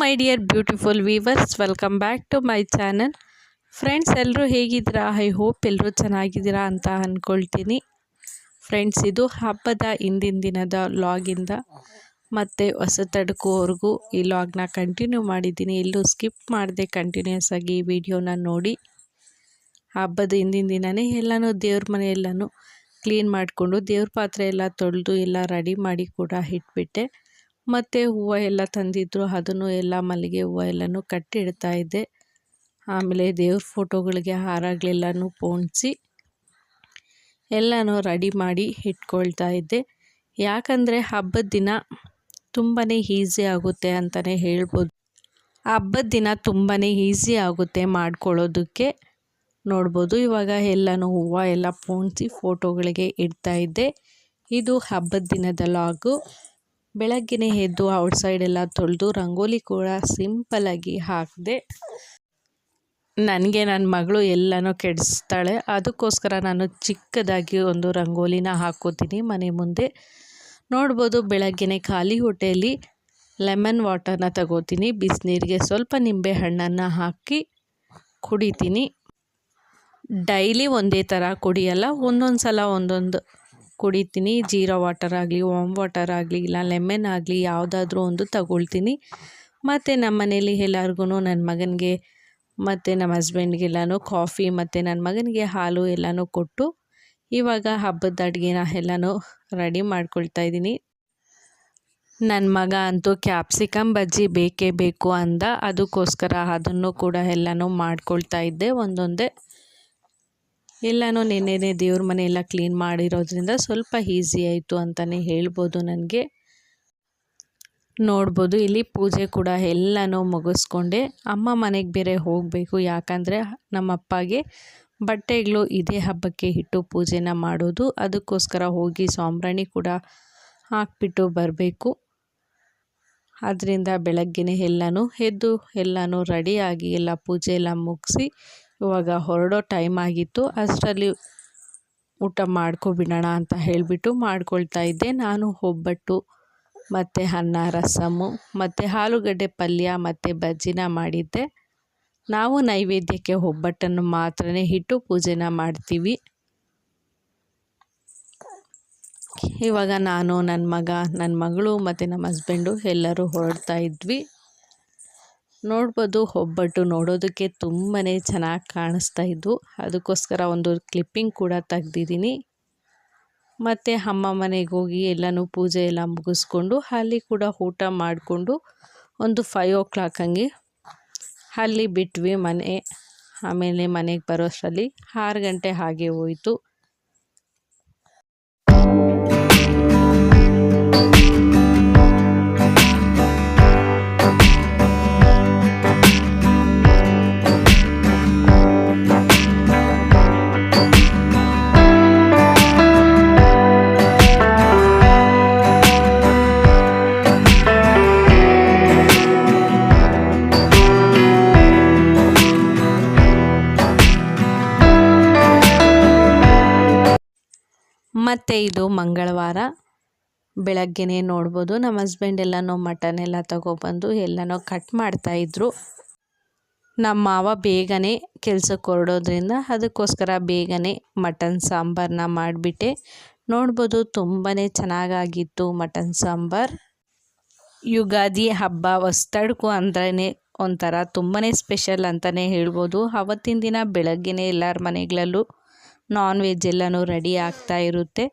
My dear beautiful viewers welcome back to my channel friends ಎಲ್ಲರೂ ಹೇಗಿದ್ದೀರಾ? I hope ಎಲ್ಲರೂ ಚೆನ್ನಾಗಿದ್ದೀರಾ ಅಂತ ಅಂದ್ಕೊಳ್ತೀನಿ ಫ್ರೆಂಡ್ಸ್ ಇದು ಹಬ್ಬದ ಹಿಂದಿನ ದಿನದ ಲಾಗಿಂದ ಮತ್ತು ಹೊಸ ತಡ್ಕೋವರೆಗೂ ಈ ಲಾಗ್ನ ಕಂಟಿನ್ಯೂ ಮಾಡಿದ್ದೀನಿ. ಎಲ್ಲೂ ಸ್ಕಿಪ್ ಮಾಡದೆ ಕಂಟಿನ್ಯೂಸ್ ಆಗಿ ಈ ವಿಡಿಯೋನ ನೋಡಿ. ಹಬ್ಬದ ಹಿಂದಿನ ದಿನವೇ ಎಲ್ಲನೂ ದೇವ್ರ ಮನೆ ಎಲ್ಲನೂ ಕ್ಲೀನ್ ಮಾಡಿಕೊಂಡು ದೇವ್ರ ಪಾತ್ರೆ ಎಲ್ಲ ತೊಳೆದು ಎಲ್ಲ ರೆಡಿ ಮಾಡಿ ಕೂಡ ಇಟ್ಬಿಟ್ಟೆ. ಮತ್ತು ಹೂವು ಎಲ್ಲ ತಂದಿದ್ದರು ಅದನ್ನು ಎಲ್ಲ ಮಲ್ಲಿಗೆ ಹೂವು ಎಲ್ಲನೂ ಕಟ್ಟಿಡ್ತಾ ಇದ್ದೆ. ಆಮೇಲೆ ದೇವ್ರ ಫೋಟೋಗಳಿಗೆ ಹಾರಗಳೆಲ್ಲನೂ ಪೋಣಿಸಿ ಎಲ್ಲನೂ ರೆಡಿ ಮಾಡಿ ಇಟ್ಕೊಳ್ತಾ ಇದ್ದೆ. ಯಾಕಂದರೆ ಹಬ್ಬದ ದಿನ ತುಂಬಾ ಈಸಿ ಆಗುತ್ತೆ ಅಂತಲೇ ಹೇಳ್ಬೋದು. ಹಬ್ಬದ ದಿನ ತುಂಬಾ ಈಸಿ ಆಗುತ್ತೆ ಮಾಡ್ಕೊಳ್ಳೋದಕ್ಕೆ. ನೋಡ್ಬೋದು, ಇವಾಗ ಎಲ್ಲನೂ ಹೂವು ಎಲ್ಲ ಪೋಣಿಸಿ ಫೋಟೋಗಳಿಗೆ ಇಡ್ತಾ ಇದ್ದೆ. ಇದು ಹಬ್ಬದ ದಿನದ ಲಾಗು. ಬೆಳಗ್ಗೆನೇ ಎದ್ದು ಔಟ್ಸೈಡ್ ಎಲ್ಲ ತೊಳೆದು ರಂಗೋಲಿ ಕೂಡ ಸಿಂಪಲಾಗಿ ಹಾಕಿದೆ. ನನಗೆ ನನ್ನ ಮಗಳು ಎಲ್ಲನೂ ಕೆಡಿಸ್ತಾಳೆ. ಅದಕ್ಕೋಸ್ಕರ ನಾನು ಚಿಕ್ಕದಾಗಿ ಒಂದು ರಂಗೋಲಿನ ಹಾಕೋತೀನಿ ಮನೆ ಮುಂದೆ. ನೋಡ್ಬೋದು ಬೆಳಗ್ಗೆನೆ ಖಾಲಿ ಹೊಟ್ಟೆಯಲ್ಲಿ ಲೆಮನ್ ವಾಟರ್ನ ತಗೋತೀನಿ. ಬಿಸಿನೀರಿಗೆ ಸ್ವಲ್ಪ ನಿಂಬೆ ಹಣ್ಣನ್ನು ಹಾಕಿ ಕುಡಿತೀನಿ. ಡೈಲಿ ಒಂದೇ ಥರ ಕುಡಿಯಲ್ಲ ಒಂದೊಂದು ಸಲ ಒಂದೊಂದು ಕುಡಿತೀನಿ, ಜೀರಾ ವಾಟರ್ ಆಗಲಿ ವಾಮ್ ವಾಟರ್ ಆಗಲಿ, ಇಲ್ಲ ಲೆಮನ್ ಆಗಲಿ, ಯಾವುದಾದ್ರೂ ಒಂದು ತಗೊಳ್ತೀನಿ. ಮತ್ತು ನಮ್ಮ ಮನೇಲಿ ಎಲ್ಲರಿಗೂ ನನ್ನ ಮಗನಿಗೆ ಮತ್ತು ನಮ್ಮ ಹಸ್ಬೆಂಡ್ಗೆಲ್ಲನೂ ಕಾಫಿ ಮತ್ತು ನನ್ನ ಮಗನಿಗೆ ಹಾಲು ಎಲ್ಲನೂ ಕೊಟ್ಟು ಇವಾಗ ಹಬ್ಬದ ಅಡುಗೆನ ಎಲ್ಲನೂ ರೆಡಿ ಮಾಡ್ಕೊಳ್ತಾ ಇದ್ದೀನಿ. ನನ್ನ ಮಗ ಅಂತೂ ಕ್ಯಾಪ್ಸಿಕಮ್ ಬಜ್ಜಿ ಬೇಕೇ ಬೇಕು ಅಂದ. ಅದಕ್ಕೋಸ್ಕರ ಅದನ್ನು ಕೂಡ ಎಲ್ಲನೂ ಮಾಡ್ಕೊಳ್ತಾ ಇದ್ದೆ ಒಂದೊಂದೇ. ಎಲ್ಲನೂ ನಿನ್ನೆನೇ ದೇವ್ರ ಮನೆ ಎಲ್ಲ ಕ್ಲೀನ್ ಮಾಡಿರೋದ್ರಿಂದ ಸ್ವಲ್ಪ ಈಸಿ ಆಯಿತು ಅಂತಲೇ ಹೇಳ್ಬೋದು ನನಗೆ. ನೋಡ್ಬೋದು, ಇಲ್ಲಿ ಪೂಜೆ ಕೂಡ ಎಲ್ಲನೂ ಮುಗಿಸ್ಕೊಂಡೆ. ಅಮ್ಮ ಮನೆಗೆ ಬೇರೆ ಹೋಗಬೇಕು, ಯಾಕಂದರೆ ನಮ್ಮಪ್ಪಗೆ ಬಟ್ಟೆಗಳು ಇದೇ ಹಬ್ಬಕ್ಕೆ ಇಟ್ಟು ಪೂಜೆನ ಮಾಡೋದು. ಅದಕ್ಕೋಸ್ಕರ ಹೋಗಿ ಸಾಂಬ್ರಾಣಿ ಕೂಡ ಹಾಕ್ಬಿಟ್ಟು ಬರಬೇಕು. ಅದರಿಂದ ಬೆಳಗ್ಗೆನೇ ಎಲ್ಲನೂ ಎದ್ದು ಎಲ್ಲನೂ ರೆಡಿಯಾಗಿ ಎಲ್ಲ ಪೂಜೆ ಎಲ್ಲ ಮುಗಿಸಿ ಇವಾಗ ಹೊರಡೋ ಟೈಮ್ ಆಗಿತ್ತು. ಅಷ್ಟರಲ್ಲಿ ಊಟ ಮಾಡ್ಕೊಬಿಡೋಣ ಅಂತ ಹೇಳಿಬಿಟ್ಟು ಮಾಡ್ಕೊಳ್ತಾ ಇದ್ದೆ. ನಾನು ಒಬ್ಬಟ್ಟು, ಮತ್ತು ಅನ್ನ ರಸಮ್ಮು ಮತ್ತು ಆಲೂಗಡ್ಡೆ ಪಲ್ಯ, ಮತ್ತು ಬಜ್ಜಿನ ಮಾಡಿದ್ದೆ. ನಾವು ನೈವೇದ್ಯಕ್ಕೆ ಒಬ್ಬಟ್ಟನ್ನು ಮಾತ್ರ ಇಟ್ಟು ಪೂಜೆನ ಮಾಡ್ತೀವಿ. ಇವಾಗ ನಾನು ನನ್ನ ಮಗ ನನ್ನ ಮಗಳು, ಮತ್ತು ನಮ್ಮ ಹಸ್ಬೆಂಡು ಎಲ್ಲರೂ ಹೊರಡ್ತಾ ಇದ್ವಿ. ನೋಡ್ಬೋದು, ಒಬ್ಬಟ್ಟು ನೋಡೋದಕ್ಕೆ ತುಂಬಾ ಚೆನ್ನಾಗಿ ಕಾಣಿಸ್ತಾ ಇದ್ದು, ಅದಕ್ಕೋಸ್ಕರ ಒಂದು ಕ್ಲಿಪ್ಪಿಂಗ್ ಕೂಡ ತೆಗ್ದಿದ್ದೀನಿ. ಮತ್ತು ಅಮ್ಮ ಮನೆಗೆ ಹೋಗಿ ಎಲ್ಲನೂ ಪೂಜೆ ಎಲ್ಲ ಮುಗಿಸ್ಕೊಂಡು, ಅಲ್ಲಿ ಕೂಡ ಊಟ ಮಾಡಿಕೊಂಡು ಒಂದು ಫೈವ್ ಓ ಕ್ಲಾಕ್ ಹಂಗೆ ಅಲ್ಲಿ ಬಿಟ್ವಿ ಮನೆ. ಆಮೇಲೆ ಮನೆಗೆ ಬರೋಷ್ಟರಲ್ಲಿ ಆರು ಗಂಟೆ ಹಾಗೆ ಹೋಯಿತು. ಮತ್ತು ಇದು ಮಂಗಳವಾರ. ಬೆಳಗ್ಗೆನೇ ನೋಡ್ಬೋದು. ನಮ್ಮ ಹಸ್ಬೆಂಡ್ ಎಲ್ಲನೂ ಮಟನ್ ಎಲ್ಲ ತಗೊಬಂದು ಎಲ್ಲನೋ ಕಟ್ ಮಾಡ್ತಾಯಿದ್ರು ನಮ್ಮ ಮಾವ ಬೇಗನೆ ಕೆಲಸಕ್ಕೆ ಹೊರಡೋದ್ರಿಂದ ಅದಕ್ಕೋಸ್ಕರ ಬೇಗನೆ ಮಟನ್ ಸಾಂಬಾರನ್ನ ಮಾಡಿಬಿಟ್ಟೆ. ನೋಡ್ಬೋದು ತುಂಬಾ ಚೆನ್ನಾಗಾಗಿತ್ತು ಮಟನ್ ಸಾಂಬಾರ್. ಯುಗಾದಿ ಹಬ್ಬ ಹೊಸ್ತಡ್ಕು ಅಂದ್ರೇ ಒಂಥರ ತುಂಬಾ ಸ್ಪೆಷಲ್ ಅಂತಲೇ ಹೇಳ್ಬೋದು. ಅವತ್ತಿನ ದಿನ ಬೆಳಗ್ಗೆನೇ ಎಲ್ಲರ ಮನೆಗಳಲ್ಲೂ ನಾನ್ ವೆಜ್ ಎಲ್ಲನೂ ರೆಡಿ ಆಗ್ತಾ ಇರುತ್ತೆ.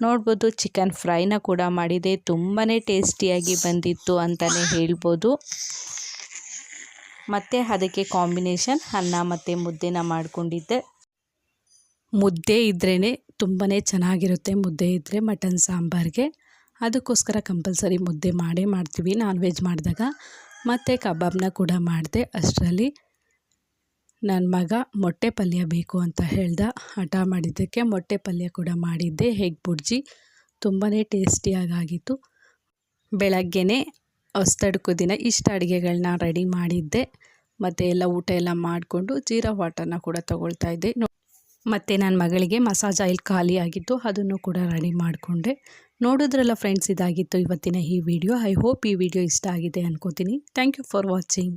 ನೋಡ್ಬೋದು ಚಿಕನ್ ಫ್ರೈನ ಕೂಡ ಮಾಡಿದೆ. ತುಂಬಾ ಟೇಸ್ಟಿಯಾಗಿ ಬಂದಿತ್ತು ಅಂತಲೇ ಹೇಳ್ಬೋದು. ಮತ್ತು ಅದಕ್ಕೆ ಕಾಂಬಿನೇಷನ್ ಅನ್ನ ಮತ್ತು ಮುದ್ದೆನ ಮಾಡಿಕೊಂಡಿದ್ದೆ. ಮುದ್ದೆ ಇದ್ರೇ ತುಂಬಾ ಚೆನ್ನಾಗಿರುತ್ತೆ ಮುದ್ದೆ ಇದ್ದರೆ ಮಟನ್ ಸಾಂಬಾರಿಗೆ. ಅದಕ್ಕೋಸ್ಕರ ಕಂಪಲ್ಸರಿ ಮುದ್ದೆ ಮಾಡೇ ಮಾಡ್ತೀವಿ. ನಾನ್ ವೆಜ್ ಮಾಡಿದಾಗ ಮತ್ತು ಕಬಾಬ್ನ ಕೂಡ ಮಾಡಿದೆ ಅಷ್ಟರಲ್ಲಿ. ನನ್ನ ಮಗ ಮೊಟ್ಟೆ ಪಲ್ಯ ಬೇಕು ಅಂತ ಹೇಳ್ದ, ಹಠ ಮಾಡಿದ್ದಕ್ಕೆ ಮೊಟ್ಟೆ ಪಲ್ಯ ಕೂಡ ಮಾಡಿದ್ದೆ ಹೆಗ್ ಬುರ್ಜಿ? ತುಂಬಾ ಟೇಸ್ಟಿಯಾಗಿತ್ತು ಬೆಳಗ್ಗೆನೇ ಹೊಸ್ತಡ್ಕು ದಿನ ಇಷ್ಟು ಅಡುಗೆಗಳನ್ನ ರೆಡಿ ಮಾಡಿದ್ದೆ. ಮತ್ತು ಎಲ್ಲ ಊಟ ಎಲ್ಲ ಮಾಡಿಕೊಂಡು ಜೀರಾ ವಾಟರ್ನ ಕೂಡ ತೊಗೊಳ್ತಾ ಇದ್ದೆ. ಮತ್ತು ನನ್ನ ಮಗಳಿಗೆ ಮಸಾಜ್ ಆಯಿಲ್ ಖಾಲಿ ಆಗಿತ್ತು, ಅದನ್ನು ಕೂಡ ರೆಡಿ ಮಾಡಿಕೊಂಡೆ. ನೋಡಿದ್ರಲ್ಲ ಫ್ರೆಂಡ್ಸ್ ಇದಾಗಿತ್ತು ಇವತ್ತಿನ ಈ ವಿಡಿಯೋ ಐ ಹೋಪ್ ಈ ವಿಡಿಯೋ ಇಷ್ಟ ಆಗಿದೆ ಅನ್ಕೋತೀನಿ. Thank you for watching